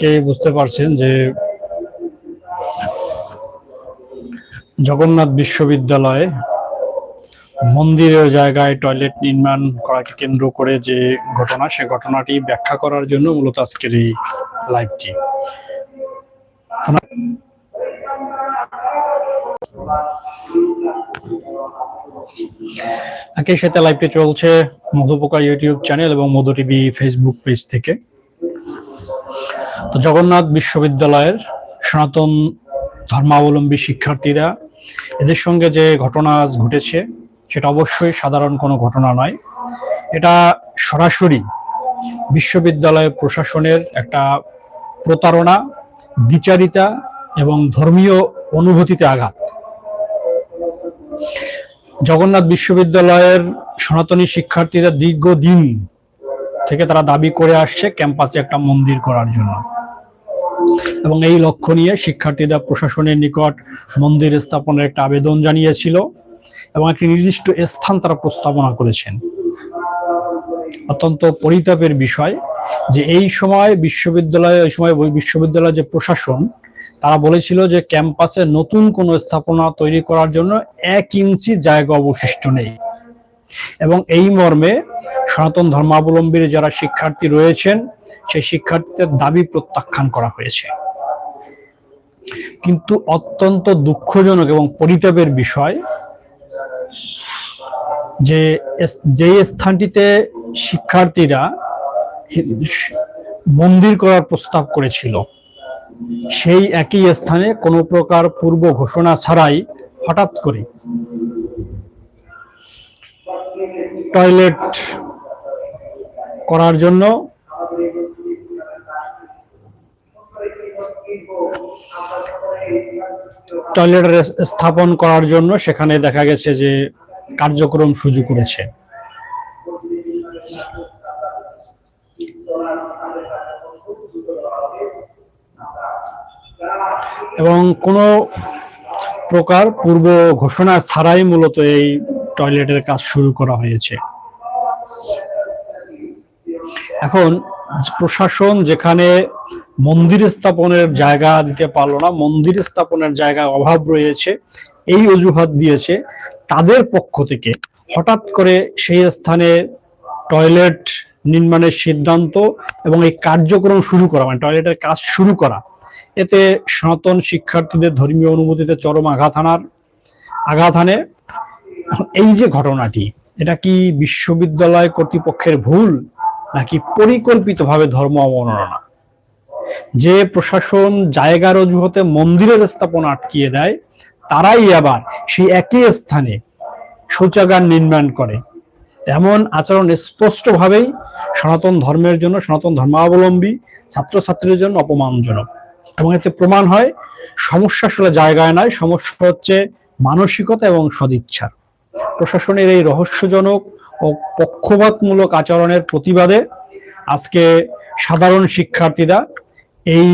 কে বুঝতে পারছেন যে জগন্নাথ বিশ্ববিদ্যালয়ে মন্দিরের জায়গায় টয়লেট নির্মাণ করাকে কেন্দ্র করে যে ঘটনা, সে ঘটনাটি ব্যাখ্যা করার জন্য মূলত আজকের এই লাইভটি। একই সাথে লাইভটি চলছে মধুপোকা ইউটিউব চ্যানেল এবং মধু টিভি ফেসবুক পেজ থেকে। তো জগন্নাথ বিশ্ববিদ্যালয়ের সনাতন ধর্মাবলম্বী শিক্ষার্থীরা, এদের সঙ্গে যে ঘটনা ঘটেছে, সেটা অবশ্যই সাধারণ কোনো ঘটনা নয়। এটা সরাসরি বিশ্ববিদ্যালয় প্রশাসনের একটা প্রতারণা, দ্বিচারিতা এবং ধর্মীয় অনুভূতিতে আঘাত। জগন্নাথ বিশ্ববিদ্যালয়ের সনাতনী শিক্ষার্থীরা দীর্ঘদিন থেকে তারা দাবি করে আসছে ক্যাম্পাসে একটা মন্দির করার জন্য। এবং এই লক্ষ্য নিয়ে শিক্ষার্থীরা প্রশাসনের নিকট মন্দির স্থাপনের একটা আবেদন জানিয়েছিল এবং একটি নির্দিষ্ট স্থান তারা প্রস্তাবনা করেছেন। অত্যন্ত পরিতাপের বিষয় যে এই সময় বিশ্ববিদ্যালয়ে, এই সময় ওই বিশ্ববিদ্যালয়ের যে প্রশাসন, তারা বলেছিল যে ক্যাম্পাসে নতুন কোনো স্থাপনা তৈরি করার জন্য এক ইঞ্চি জায়গা অবশিষ্ট নেই। এবং এই মর্মে সনাতন ধর্মাবলম্বীর যারা শিক্ষার্থী রয়েছেন, সেই শিক্ষার্থীদের দাবি প্রত্যাখ্যান করা হয়েছে। কিন্তু অত্যন্ত দুঃখজনক এবং পরিতাপের বিষয় যে যে স্থানটিতে শিক্ষার্থীরা মন্দির করার প্রস্তাব করেছিল, সেই একই স্থানে কোনো প্রকার পূর্ব ঘোষণা ছাড়াই হঠাৎ করে টয়লেট করার জন্য টয়লেট স্থাপন করার জন্য সেখানে দেখা গেছে যে কার্যক্রম শুরু করেছে। এবং কোনো প্রকার পূর্ব ঘোষণা ছাড়াই মূলত এই টয়লেটের কাজ শুরু করা হয়েছে। এখন প্রশাসন যেখানে মন্দির স্থাপনের জায়গা দিতে পারল না, মন্দির স্থাপনের জায়গায় অভাব রয়েছে, এই অজুহাত দিয়েছে, তাদের পক্ষ থেকে হঠাৎ করে সেই স্থানে টয়লেট নির্মাণের সিদ্ধান্ত এবং এই কার্যক্রম শুরু করা মানে টয়লেটের কাজ শুরু করা। এতে সনাতন শিক্ষার্থীদের ধর্মীয় অনুভূতিতে চরম আঘাত আনার, আঘাত আনে। এই যে ঘটনাটি, এটা কি বিশ্ববিদ্যালয় কর্তৃপক্ষের ভুল নাকি পরিকল্পিতভাবে ধর্ম অবমাননা? যে প্রশাসন জায়গার অজুহাতে মন্দিরের স্থাপনা আটকিয়ে দেয়, তারাই আবার সেই একই স্থানে শৌচাগার নির্মাণ করে। এমন আচরণ স্পষ্টভাবেই সনাতন ধর্মের জন্য, সনাতন ধর্মাবলম্বী ছাত্রছাত্রীদের জন্য অপমানজনক। এবং এতে প্রমাণ হয়, সমস্যা আসলে জায়গায় নয়, সমস্যা হচ্ছে মানসিকতা এবং সদিচ্ছার। প্রশাসনের এই রহস্যজনক ও পক্ষপাতমূলক আচরণের প্রতিবাদে আজকে সাধারণ শিক্ষার্থীরা এই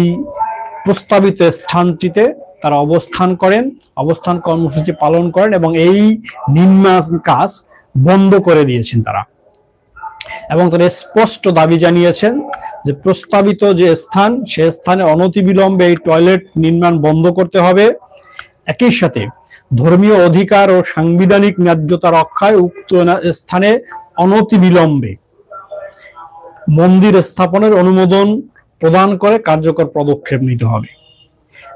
প্রস্তাবিত স্থানটিতে তারা অবস্থান করেন, অবস্থান কর্মসূচি পালন করেন এবং এই নির্মাণ কাজ বন্ধ করে দিয়েছেন তারা। এবং তারা স্পষ্ট দাবি জানিয়েছেন যে প্রস্তাবিত যে স্থান, সে স্থানে অনতিবিলম্বে এই টয়লেট নির্মাণ বন্ধ করতে হবে। একই সাথে ধর্মীয় অধিকার ও সাংবিধানিক ন্যায্যতা রক্ষায় উক্ত স্থানে অনতিবিলম্বে মন্দির স্থাপনের অনুমোদন প্রদান করে কার্যকর পদক্ষেপ নিতে হবে।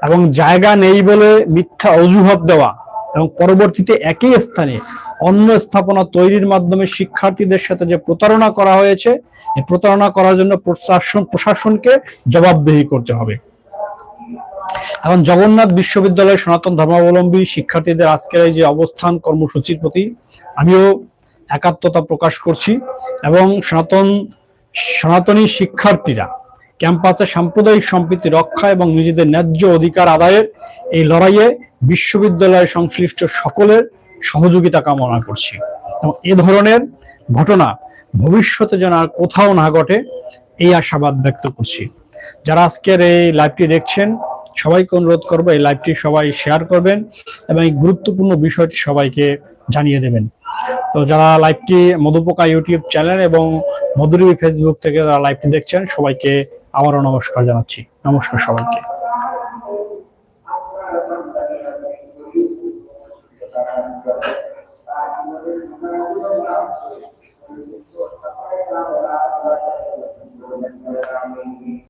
এবং জায়গা নেই বলে মিথ্যা অজুহাত দেওয়া এবং পরবর্তীতে একই স্থানে অন্য স্থাপনা তৈরির মাধ্যমে শিক্ষার্থীদের সাথে যে প্রতারণা করা হয়েছে প্রতারণা করার জন্য প্রশাসন প্রশাসনকে জবাবদিহি করতে হবে। এখন জগন্নাথ বিশ্ববিদ্যালয়ের সনাতন ধর্মাবলম্বী শিক্ষার্থীদের আজকের এই যে অবস্থান কর্মসূচির প্রতি আমিও একাত্মতা প্রকাশ করছি এবং সনাতন, সনাতনী শিক্ষার্থীরা ক্যাম্পাসে সাম্প্রদায়িক সম্প্রীতি রক্ষা এবং নিজেদের ন্যায্য অধিকার আদায়ের এই লড়াইয়ে বিশ্ববিদ্যালয় সংশ্লিষ্ট সকলের সহযোগিতা কামনা করছি। এবং এ ধরনের ঘটনা ভবিষ্যতে যেন আর কোথাও না ঘটে, এই আশাবাদ ব্যক্ত করছি। যারা আজকের এই লাইভটি দেখছেন সবাইকে অনুরোধ করব এই লাইভটি সবাই শেয়ার করবেন এবং এই গুরুত্বপূর্ণ বিষয়টি সবাইকে জানিয়ে দেবেন। তো যারা লাইভটি মধুপোকা ইউটিউব চ্যানেল এবং মধুরী ফেসবুক থেকে যারা লাইভটি দেখছেন, সবাইকে আবারও নমস্কার জানাচ্ছি। নমস্কার সবাইকে।